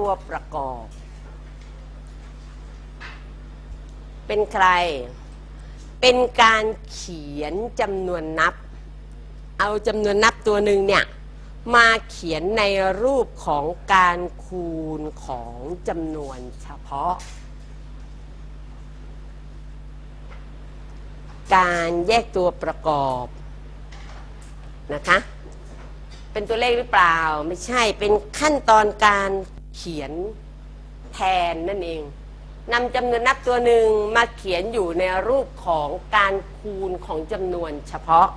ตัวประกอบ เป็นใคร เป็นการเขียนจำนวนนับ เอาจำนวนนับตัวหนึ่งเนี่ย มาเขียนในรูปของการคูณของจำนวนเฉพาะ การแยกตัวประกอบนะคะเป็นตัวเลขหรือเปล่าไม่ใช่เป็นขั้นตอนการ ขียนแทนนั่นเองนำจำนวนนับตัวหนึ่งมาเขียนอยู่ในรูปของการคูณของจำนวนเฉพาะ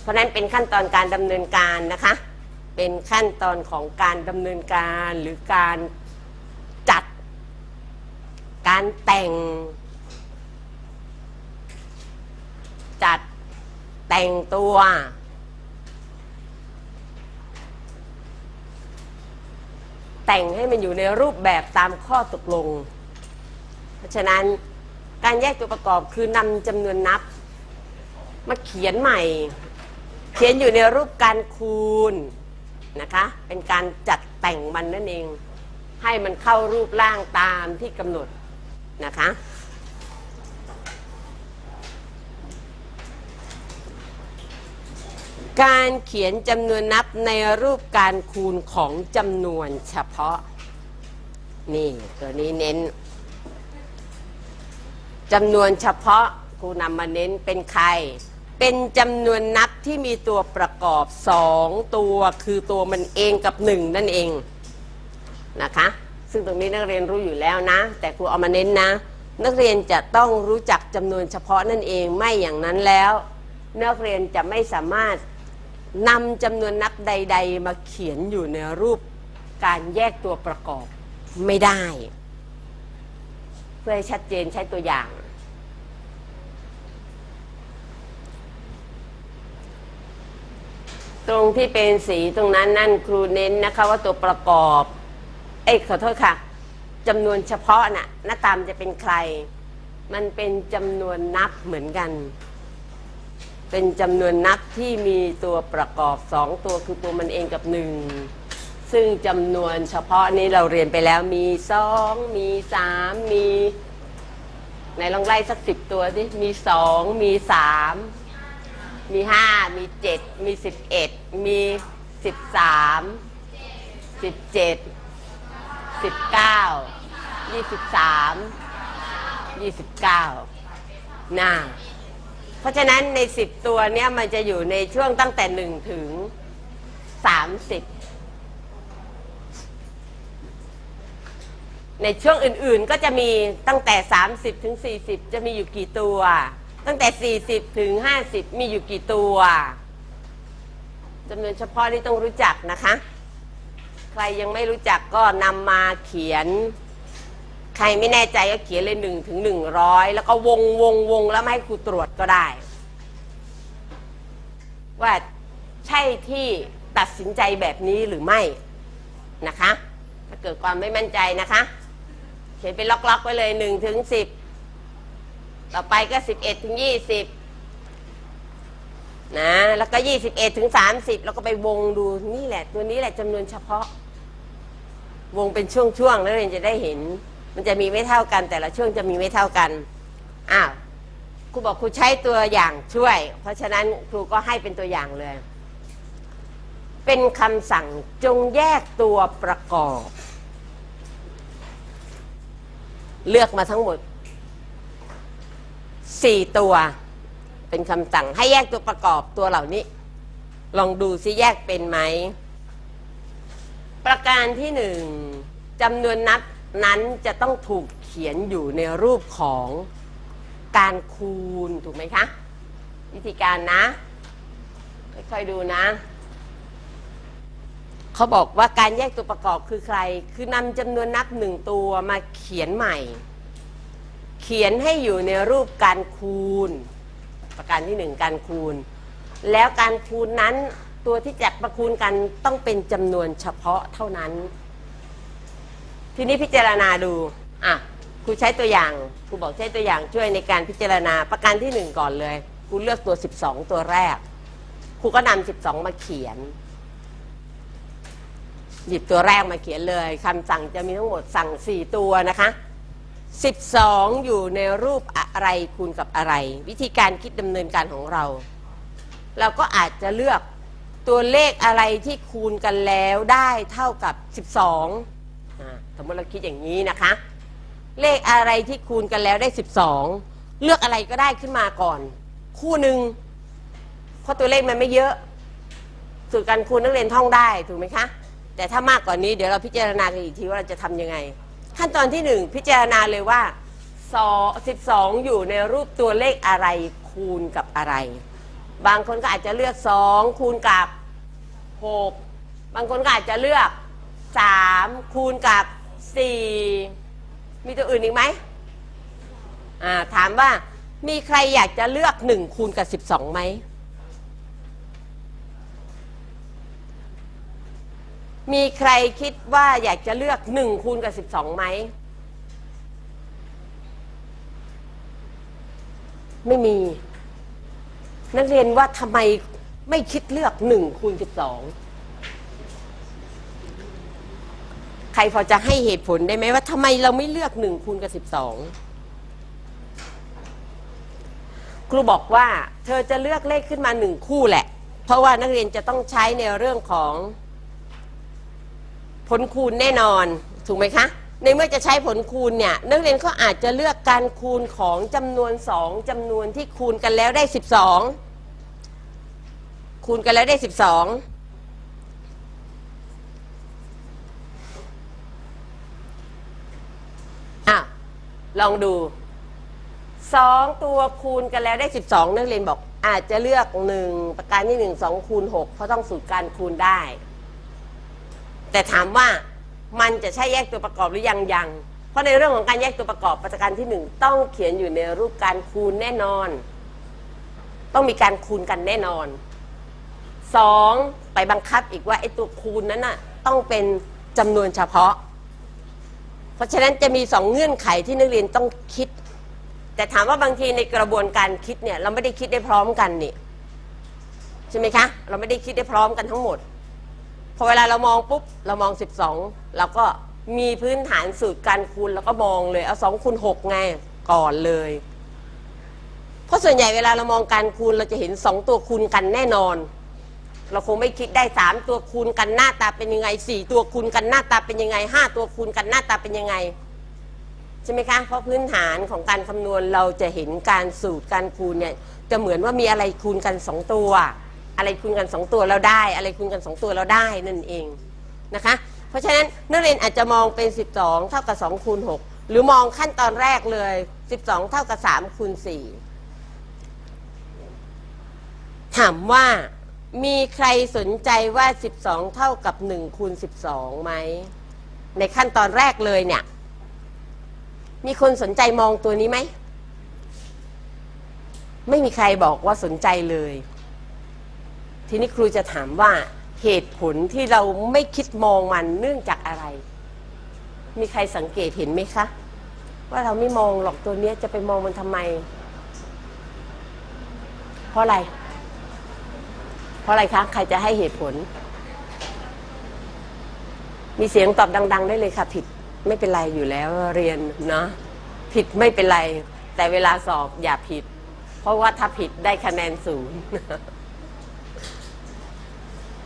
เพราะฉะนั้นเป็นขั้นตอนการดำเนินการนะคะ เป็นขั้นตอนของการดำเนินการหรือการจัด การแต่ง จัดแต่งตัว แต่งให้มันอยู่ในรูปแบบตามข้อตกลง เพราะฉะนั้นการแยกตัวประกอบคือนำจำนวนนับ มาเขียนใหม่ เขียนอยู่ในรูปการคูณนะคะ เป็นการจัดแต่งมันนั่นเอง ให้มันเข้ารูปร่างตามที่กำหนดนะคะ การเขียนจำนวนนับในรูปการคูณของจำนวนเฉพาะ นี่ตัวนี้เน้นจำนวนเฉพาะครูนำมาเน้นเป็นใคร เป็นจำนวนนับที่มีตัวประกอบสองตัวคือตัวมันเองกับหนึ่งนั่นเองนะคะ ซึ่งตรงนี้นักเรียนรู้อยู่แล้วนะ แต่ครูเอามาเน้นนะ นักเรียนจะต้องรู้จักจำนวนเฉพาะนั่นเองไม่อย่างนั้นแล้ว นักเรียนจะไม่สามารถ นำจำนวนนับใด ๆ มาเขียนอยู่ในรูปการแยกตัวประกอบไม่ได้ เพื่อให้ชัดเจนใช้ตัวอย่าง ตรงที่เป็นสีตรงนั้นนั่นครูเน้นนะคะว่าตัวประกอบ เอ้ยขอโทษค่ะจำนวนเฉพาะน่ะหน้าตามจะเป็นใคร มันเป็นจำนวนนับเหมือนกัน เป็นจำนวนนับที่มีตัวประกอบสองตัวคือตัวมันเองกับหนึ่งซึ่งจำนวนเฉพาะนี้เราเรียนไปแล้วมีสองมีสามมีไหนลองไล่สักสิบตัวดิมีสองมีสามมีห้ามีเจ็ดมีสิบเอ็ดมีสิบสามสิบเจ็ดสิบเก้ายี่สิบสามยี่สิบเก้าน่า เพราะฉะนั้นใน 10 ตัวเนี้ยมันจะอยู่ในช่วงตั้งแต่ 1 ถึง 30 ในช่วงอื่นๆก็จะมีตั้งแต่ 30 ถึง 40 จะมีอยู่กี่ตัว ตั้งแต่ 40 ถึง 50 มีอยู่กี่ตัวจำนวนเฉพาะนี่ต้องรู้จักนะคะ ใครยังไม่รู้จักก็นำมาเขียน ใครไม่แน่ใจก็เขียนเลยหนึ่งถึงหนึ่งร้อยแล้วก็วงวงวงแล้วไม่ให้ครูตรวจก็ได้ ว่าใช่ที่ตัดสินใจแบบนี้หรือไม่นะคะ ถ้าเกิดความไม่มั่นใจนะคะ เขียนเป็นล็อกๆไว้เลยหนึ่งถึงสิบต่อไปก็สิบเอ็ดถึงยี่สิบนะแล้วก็ยี่สิบเอ็ดถึงสามสิบแล้วก็ไปวงดูนี่แหละ ตัวนี้แหละจำนวนเฉพาะ วงเป็นช่วงๆแล้วเรียนจะได้เห็น มันจะมีไม่เท่ากัน แต่ละช่วงจะมีไม่เท่ากันอ้าวครูบอกครูใช้ตัวอย่างช่วย เพราะฉะนั้นครูก็ให้เป็นตัวอย่างเลย เป็นคำสั่งจงแยกตัวประกอบ เลือกมาทั้งหมด4ตัว เป็นคำสั่งให้แยกตัวประกอบตัวเหล่านี้ ลองดูซิแยกเป็นไหม ประการที่หนึ่งจำนวนนับ นั้นจะต้องถูกเขียนอยู่ในรูปของการคูณถูกไหมคะ วิธีการนะค่อยๆดูนะเขาบอกว่าการแยกตัวประกอบคือใคร คือนำจำนวนนับหนึ่งตัวมาเขียนใหม่ เขียนให้อยู่ในรูปการคูณ ประการที่หนึ่งการคูณ แล้วการคูณนั้นตัวที่จะประคูณกันต้องเป็นจำนวนเฉพาะเท่านั้น ทีนี้พิจารณาดูอะครูใช้ตัวอย่างครูบอกใช้ตัวอย่างช่วยในการพิจารณาประการที่หนึ่งก่อนเลยครูเลือกตัว 12 ตัวแรกครูก็นำ12 มาเขียน หยิบตัวแรกมาเขียนเลยคำสั่งจะมีทั้งหมดสั่ง 4 ตัวนะคะ 12 อยู่ในรูปอะไรคูณกับอะไร วิธีการคิดดำเนินการของเรา เราก็อาจจะเลือกตัวเลขอะไรที่คูณกันแล้วได้เท่ากับ 12อ่า สมมติเราคิดอย่างนี้นะคะ เลขอะไรที่คูณกันแล้วได้ 12 เลือกอะไรก็ได้ขึ้นมาก่อน คู่หนึ่งเพราะตัวเลขมันไม่เยอะสูตรการคูณนักเรียนท่องได้ถูกไหมคะแต่ถ้ามากกว่านี้เดี๋ยวเราพิจารณากันอีกทีว่าเราจะทำยังไง ขั้นตอนที่หนึ่งพิจารณาเลยว่า12 อยู่ในรูปตัวเลขอะไรคูณกับอะไร บางคนก็อาจจะเลือก 2 คูณกับ 6 บางคนก็อาจจะเลือก 3 คูณกับ 4 มีตัวอื่นอีกไหมอ่าถามว่ามีใครอยากจะเลือก 1 คูณกับ 12ไหมมีใครคิดว่าอยากจะเลือก 1 คูณกับ 12ไหม ไม่มี นักเรียนว่าทำไมไม่คิดเลือก 1 คูณ 12 ใครพอจะให้เหตุผลได้ไหมว่าทำไมเราไม่เลือก1คูณกับ12ครูบอกว่าเธอจะเลือกเลขขึ้นมาหนึ่งคู่แหละ เพราะว่านักเรียนจะต้องใช้ในเรื่องของผลคูณแน่นอน ถูกไหมคะ ในเมื่อจะใช้ผลคูณเนี่ยนักเรียนก็อาจจะเลือกการคูณของจำนวนสองจำนวนที่คูณกันแล้วได้12คูณกันแล้วได้12อะ ลองดูสองตัวคูณกันแล้วได้ 12 นักเรียนบอก อาจจะเลือก1ประการที่1 2คูณ6เพราะต้องสูตรการคูณได้ แต่ถามว่ามันจะใช่แยกตัวประกอบหรือยังยัง เพราะในเรื่องของการแยกตัวประกอบประการที่หนึ่งต้องเขียนอยู่ในรูปการคูณแน่นอน ต้องมีการคูณกันแน่นอนสองไปบังคับอีกว่าไอ้ตัวคูณนั้นน่ะต้องเป็นจำนวนเฉพาะ เพราะฉะนั้นจะมีสองเงื่อนไขที่นักเรียนต้องคิด แต่ถามว่าบางทีในกระบวนการคิดเนี่ยเราไม่ได้คิดได้พร้อมกันนี่ใช่ไหมคะเราไม่ได้คิดได้พร้อมกันทั้งหมดพอเวลาเรามองปุ๊บเรามอง 12เราก็มีพื้นฐานสูตรการคูณแล้วก็มองเลยเอา2คูณ6ไงก่อนเลย เพราะส่วนใหญ่เวลาเรามองการคูณเราจะเห็น 2 ตัวคูณกันแน่นอน เราคงไม่คิดได้3ตัวคูณกันหน้าตาเป็นยังไง4ตัวคูณกันหน้าตาเป็นยังไง5ตัวคูณกันหน้าตาเป็นยังไงใช่ไหมคะ เพราะพื้นฐานของการคำนวณเราจะเห็นการสูตรการคูณเนี่ยจะเหมือนว่ามีอะไรคูณกัน2ตัว อะไรคูณกัน2ตัวแล้วได้ อะไรคูณกัน2ตัวแล้วได้นั่นเองนะคะ เพราะฉะนั้นนักเรียนอาจจะมองเป็น 12 เท่ากับ2คูณ6หรือมองขั้นตอนแรกเลย 12 เท่ากับ3คูณ4ถามว่า มีใครสนใจว่า 12 เท่ากับ1คูณ12ไหม ในขั้นตอนแรกเลยเนี่ย มีคนสนใจมองตัวนี้ไหม ไม่มีใครบอกว่าสนใจเลย ทีนี้ครูจะถามว่าเหตุผลที่เราไม่คิดมองมันเนื่องจากอะไร มีใครสังเกตเห็นไหมคะ ว่าเราไม่มองหรอกตัวนี้จะไปมองมันทำไม เพราะอะไร เพราะอะไรคะ ใครจะให้เหตุผล มีเสียงตอบดัง ๆ ได้เลยค่ะ ผิดไม่เป็นไรอยู่แล้วเรียนเนาะผิดไม่เป็นไร แต่เวลาสอบอย่าผิด เพราะว่าถ้าผิดได้คะแนนศูนย์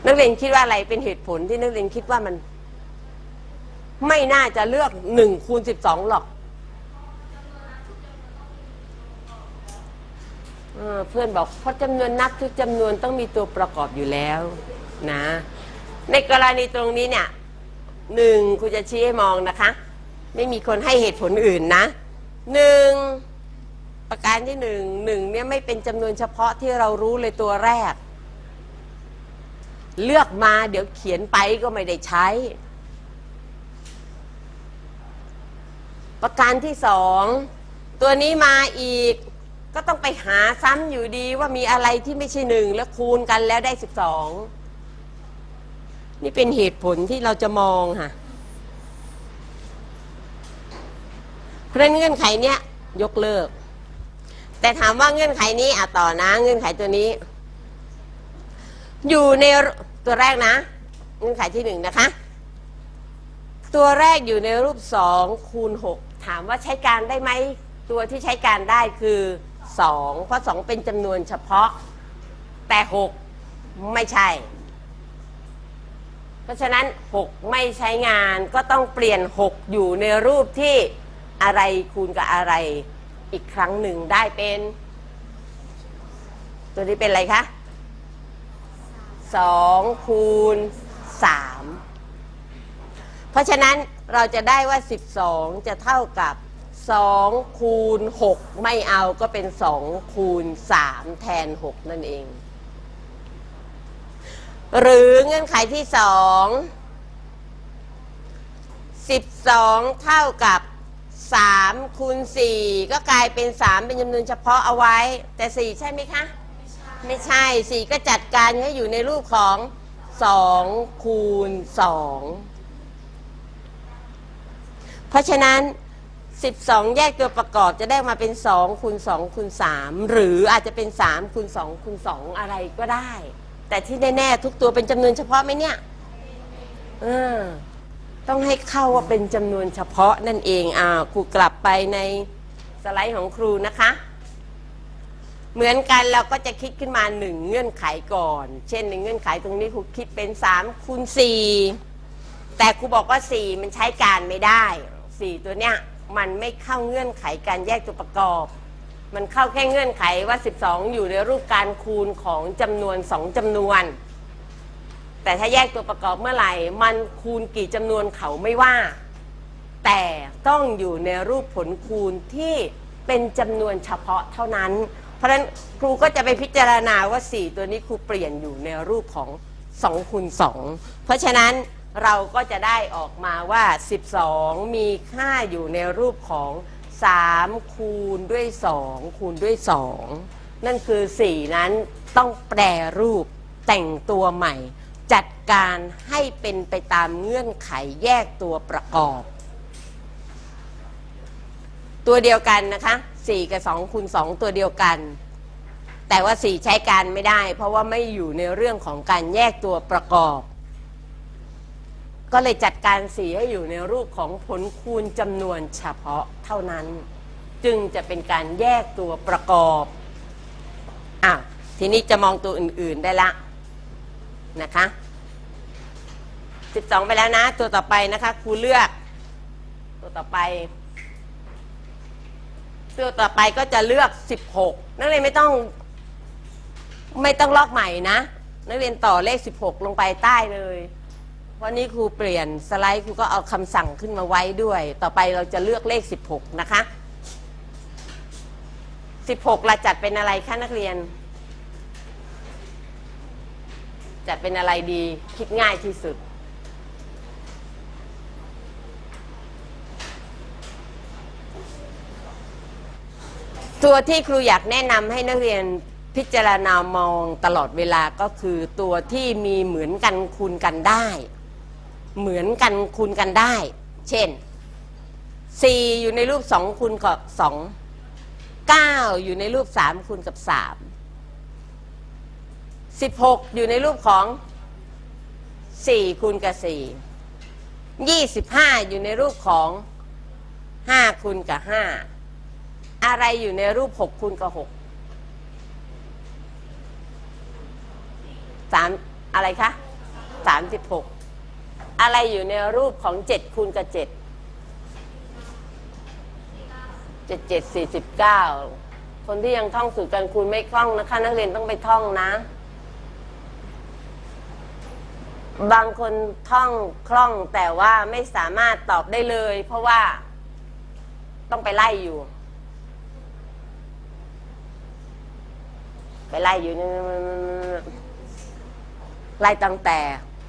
นักเรียนคิดว่าอะไรเป็นเหตุผลที่นักเรียนคิดว่ามัน ไม่น่าจะเลือกหนึ่งคูณสิบสองหรอก เออเพื่อนบอกเพราะจำนวนนับทุกจำนวนต้องมีตัวประกอบอยู่แล้วนะ ในกรณีตรงนี้เนี่ยหนึ่งครูจะชี้ให้มองนะคะ ไม่มีคนให้เหตุผลอื่นนะหนึ่งประการที่หนึ่งหนึ่งเนี่ยไม่เป็นจำนวนเฉพาะที่เรารู้เลยตัวแรก เลือกมาเดี๋ยวเขียนไปก็ไม่ได้ใช้ ประการที่สองตัวนี้มาอีก ก็ต้องไปหาซ้ำอยู่ดีว่ามีอะไรที่ไม่ใช่หนึ่งแล้วคูณกันแล้วได้สิบสองนี่เป็นเหตุผลที่เราจะมองค่ะเพราะฉะนั้นเงื่อนไขเนี้ยยกเลิก แต่ถามว่าเงื่อนไขนี้อะต่อนะ เงื่อนไขตัวนี้ อยู่ในตัวแรกนะ เงื่อนไขที่หนึ่งนะคะ ตัวแรกอยู่ในรูปสองคูณหกถามว่าใช้การได้ไหม ตัวที่ใช้การได้คือ สองเพราะสองเป็นจำนวนเฉพาะ แต่หกไม่ใช่ เพราะฉะนั้น 6 ไม่ใช้งานก็ต้องเปลี่ยน 6 อยู่ในรูปที่อะไรคูณกับอะไรอีกครั้งหนึ่งได้เป็น ตัวนี้เป็นอะไรคะ2คูณ3เพราะฉะนั้นเราจะได้ว่า 12 จะเท่ากับ 2คูณ6ไม่เอาก็เป็น 2 คูณ 3 แทน 6 นั่นเอง หรือเงื่อนไขที่สองสิบสองเท่ากับสามคูณสี่ก็กลายเป็นสามเป็นจำนวนเฉพาะเอาไว้ แต่สี่ใช่ไหมคะ ไม่ใช่สี่ก็จัดการให้อยู่ในรูปของสองคูณสองเพราะฉะนั้น 12 แยกตัวประกอบจะได้มาเป็น2คูณ2คูณ3หรืออาจจะเป็น3คูณ2คูณ2อะไรก็ได้ แต่ที่แน่ๆทุกตัวเป็นจำนวนเฉพาะไหมเนี่ยเออต้องให้เข้าว่าเป็นจำนวนเฉพาะนั่นเองอ่าครูกลับไปในสไลด์ของครูนะคะ เหมือนกันเราก็จะคิดขึ้นมาหนึ่งเงื่อนไขก่อน เช่นในเงื่อนไขตรงนี้ครูคิดเป็น3คูณ4แต่ครูบอกว่า 4 มันใช้การไม่ได้ 4 ตัวเนี้ย มันไม่เข้าเงื่อนไขการแยกตัวประกอบ มันเข้าแค่เงื่อนไขว่า 12 อยู่ในรูปการคูณของจำนวน 2จำนวน แต่ถ้าแยกตัวประกอบเมื่อไหร่ มันคูณกี่จำนวนเขาไม่ว่า แต่ต้องอยู่ในรูปผลคูณที่เป็นจำนวนเฉพาะเท่านั้น เพราะฉะนั้นครูก็จะไปพิจารณาว่า 4 ตัวนี้ครูเปลี่ยนอยู่ในรูปของ2คูณ2เพราะฉะนั้น เราก็จะได้ออกมาว่า 12 มีค่าอยู่ในรูปของ 3 คูณด้วย 2 คูณด้วย 2 นั่นคือ 4 นั้นต้องแปรรูปแต่งตัวใหม่ จัดการให้เป็นไปตามเงื่อนไขแยกตัวประกอบ ตัวเดียวกันนะคะ 4 กับ 2 คูณ 2 ตัวเดียวกัน แต่ว่า 4 ใช้การไม่ได้ เพราะว่าไม่อยู่ในเรื่องของการแยกตัวประกอบ ก็เลยจัดการ4ให้อยู่ในรูปของผลคูณจำนวนเฉพาะเท่านั้น จึงจะเป็นการแยกตัวประกอบอะทีนี้จะมองตัวอื่น ๆได้ละนะคะ 12 ไปแล้วนะ ตัวต่อไปนะคะครูเลือก ตัวต่อไป ตัวต่อไปก็จะเลือก 16 นักเรียนไม่ต้องไม่ต้องลอกใหม่นะ นักเรียนต่อเลข 16 ลงไปใต้เลย เพราะนี้ครูเปลี่ยนสไลด์ครูก็เอาคำสั่งขึ้นมาไว้ด้วย ต่อไปเราจะเลือกเลข 16 นะคะ 16เราจัดเป็นอะไรคะนักเรียน จัดเป็นอะไรดีคิดง่ายที่สุด ตัวที่ครูอยากแนะนำให้นักเรียนพิจารณามองตลอดเวลาก็คือตัวที่มีเหมือนกันคูณกันได้ เหมือนกันคูณกันได้ เช่น 4 อยู่ในรูป 2คูณกับ2 9 อยู่ในรูป 3คูณกับ 3 16 อยู่ในรูปของ 4คูณกับ 4 25 อยู่ในรูปของ 5คูณกับ 5 อะไรอยู่ในรูป 6คูณกับ6สามอะไรคะ 36 อะไรอยู่ในรูปของ7คูณกับ7 7 7 49คนที่ยังท่องสูตรการคูณไม่คล่องนะคะ นักเรียนต้องไปท่องนะ บางคนท่องคล่องแต่ว่าไม่สามารถตอบได้เลย เพราะว่าต้องไปไล่อยู่ ไปไล่อยู่ไล่ตั้งแต่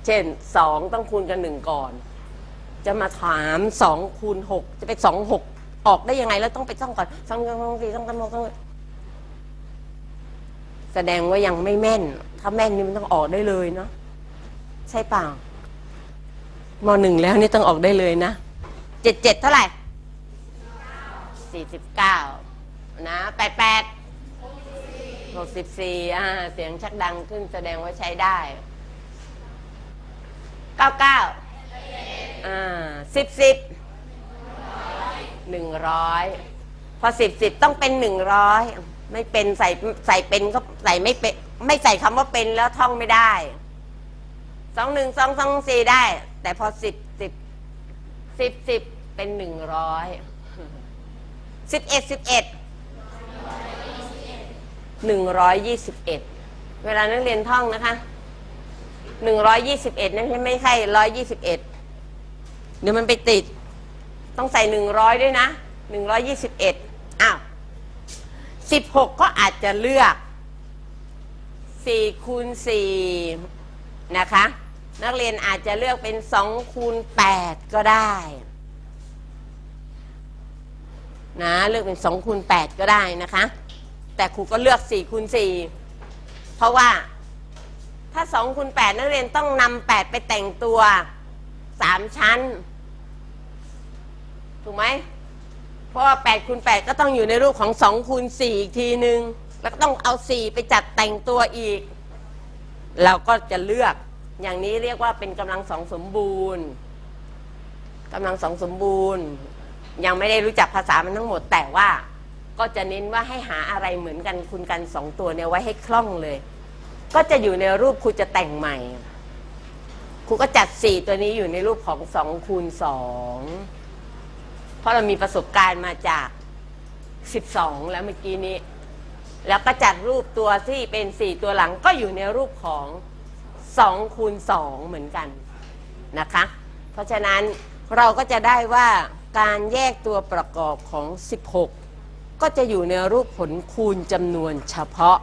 เช่นสองต้องคูณกันหนึ่งก่อน จะมาถามสองคูณหกจะไปสองหกออกได้ยังไงแล้วต้องไปท่องก่อนท่องท่องท่องสี่ท่องท่องท่องแสดงว่ายังไม่แม่น ถ้าแม่นนี่มันต้องออกได้เลยเนาะใช่เปล่ามหนึ่งแล้วนี่ต้องออกได้เลยนะเจ็ดเจ็ดเท่าไหร่สี่สิบเก้านะแปดแปดหกสิบสี่อ่าเสียงชักดังขึ้นแสดงว่าใช้ได้ เก้าเก้าอ่าสิบสิบหนึ่งร้อยพอสิบสิบต้องเป็นหนึ่งร้อยไม่เป็นใส่ใส่เป็นก็ใส่ไม่เป็นไม่ใส่คำว่าเป็นแล้วท่องไม่ได้สองหนึ่งสองสองสี่ได้ แต่พอสิบสิบสิบสิบเป็นหนึ่งร้อยสิบเอ็ดสิบเอ็ดหนึ่งร้อยยี่สิบเอ็ดเวลานักเรียนท่องนะคะ หนึ่งร้อยยี่สิบเอ็ดนั่นไม่ใช่ร้อยยี่สิบเอ็ดเดี๋ยวมันไปติด ต้องใส่หนึ่งร้อยด้วยนะหนึ่งร้อยยี่สิบเอ็ดอ้าวสิบหกก็อาจจะเลือกสี่คูณสี่นะคะ นักเรียนอาจจะเลือกเป็นสองคูณแปดก็ได้นะเลือกเป็นสองคูณแปดก็ได้นะคะ แต่ครูก็เลือกสี่คูณสี่เพราะว่า ถ้าสองคูณแปดนักเรียนต้องนำแปดไปแต่งตัวสามชั้น ถูกไหมเพราะว่า8คูณ8ก็ต้องอยู่ในรูปของ2คูณ4อีกทีหนึงแล้วก็ต้องเอา4ไปจัดแต่งตัวอีก เราก็จะเลือกอย่างนี้เรียกว่าเป็นกำลังสองสมบูรณ์กำลังสองสมบูรณ์ ยังไม่ได้รู้จักภาษามันทั้งหมดแต่ว่าก็จะเน้นว่าให้หาอะไรเหมือนกันคุณกันสองตัวเนี่ยไว้ให้คล่องเลย ก็จะอยู่ในรูปครูจะแต่งใหม่ ครูก็จัด4ตัวนี้อยู่ในรูปของ2คูณ2เพราะเรามีประสบการณ์มาจาก12แล้วเมื่อกี้นี้ แล้วก็จัดรูปตัวที่เป็น4ตัวหลังก็อยู่ในรูปของ2คูณ2เหมือนกันนะคะ เพราะฉะนั้นเราก็จะได้ว่าการแยกตัวประกอบของ 16 ก็จะอยู่ในรูปผลคูณจำนวนเฉพาะ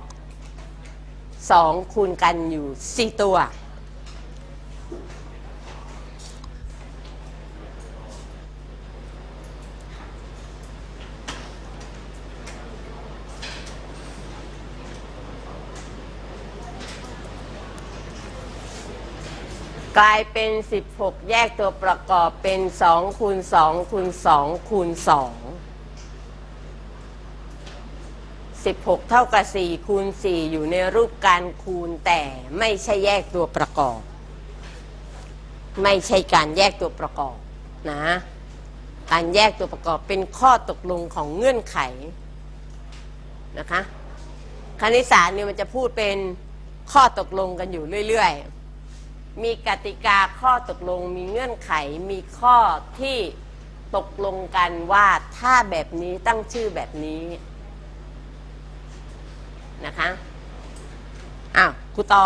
2 คูณกันอยู่ 4 ตัว กลายเป็น 16 แยกตัวประกอบเป็น 2 คูณ 2 คูณ 2 คูณ 2 16 เท่ากับ 4 คูณ 4 อยู่ในรูปการคูณแต่ไม่ใช่แยกตัวประกอบ ไม่ใช่การแยกตัวประกอบนะ การแยกตัวประกอบเป็นข้อตกลงของเงื่อนไขนะคะคณิตศาสตร์เนี่ยมันจะพูดเป็นข้อตกลงกันอยู่เรื่อยๆ มีกติกาข้อตกลงมีเงื่อนไขมีข้อที่ตกลงกันว่าถ้าแบบนี้ตั้งชื่อแบบนี้ นะคะอ้าวครูตอ